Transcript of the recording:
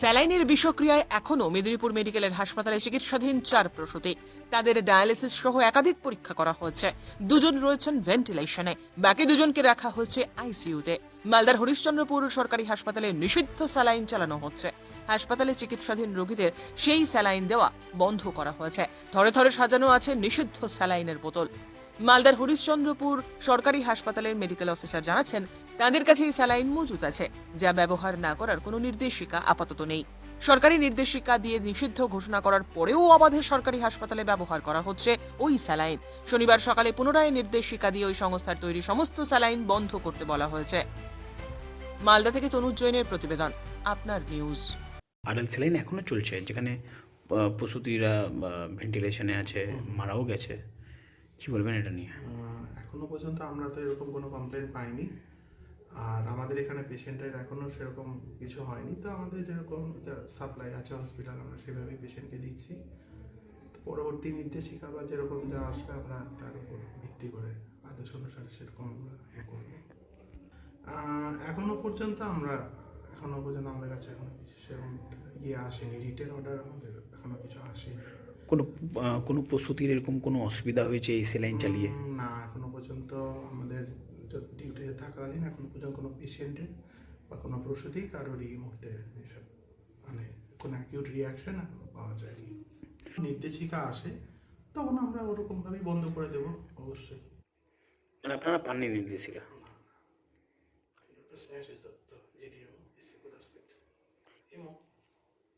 স্যালাইনের বিষক্রিয়ায় এখনও মেদিনীপুর মেডিকেলের হাসপাতালে চিকিৎসাধীন চার প্রসূতি। তাদের ডায়ালিসিস সহ একাধিক পরীক্ষা করা হয়েছে। দুজন রয়েছেন ভেন্টিলেশনে, বাকি দুজনকে রাখা হয়েছে আইসিইউতে। মালদার হরিশ্চন্দ্রপুর সরকারি হাসপাতালে নিষিদ্ধ স্যালাইন চালানো হচ্ছে। হাসপাতালে চিকিৎসাধীন রোগীদের সেই স্যালাইন দেওয়া বন্ধ করা হয়েছে। থরে থরে সাজানো আছে নিষিদ্ধ স্যালাইনের বোতল। মালদার হরিশ্চন্দ্রপুর সরকারি হাসপাতালের মেডিকেল অফিসার জানাচ্ছেন তাদের কাছে এই স্যালাইন মজুত আছে যা ব্যবহার না করার কোনো নির্দেশিকা আপাতত নেই। সরকারি নির্দেশিকা দিয়ে নিষিদ্ধ ঘোষণা করার পরেও অবাধে সরকারি হাসপাতালে ব্যবহার করা হচ্ছে ওই স্যালাইন শনিবার সকালে পুনরায় নির্দেশিকা দিয়ে ওই সংস্থার তৈরি সমস্ত স্যালাইন বন্ধ করতে বলা হয়েছে। মালদা থেকে তনুজ জৈনের প্রতিবেদন আপনার নিউজ আডাল স্যালাইন এখনও চলছে যেখানে প্রসূতিরা ভেন্টিলেশনে আছে মারাও গেছে। কি বলবেন এটা নিয়ে? এখনও পর্যন্ত আমরা তো এরকম কোনো কমপ্লেন পাইনি। আর আমাদের এখানে পেশেন্টের এখনও সেরকম কিছু হয়নি। তো আমাদের যেরকম সাপ্লাই আছে হসপিটাল আমরা সেভাবেই পেশেন্টকে দিচ্ছি। পরবর্তী নির্দেশিকা বা যেরকম যা আসবে আমরা তার উপর ভিত্তি করে আদেশ অনুসারে সেরকম আমরা ইয়ে করব। এখনও পর্যন্ত আমরা এখনও পর্যন্ত আমাদের কাছে এখনও কিছু সেরকম ইয়ে আসেনি রিটেন অর্ডার আমাদের এখনও কিছু আসেনি কোনো কোনো প্রসূতির এরকম কোনো অসুবিধা হয়েছে এই সেলাইন চালিয়ে না এখনও পর্যন্ত আমাদের ডিউটিতে থাকাকালীন এখনও পর্যন্ত কোনো পেশেন্টের বা কোনো প্রসূতি কারোর এই মুহূর্তে এসব মানে কোনো অ্যাকিউট রিয়াকশন এখনও পাওয়া যায়নি নির্দেশিকা আসে তখন আমরা ওরকমভাবেই বন্ধ করে দেবো অবশ্যই মানে আপনারা পাননি নির্দেশিকা.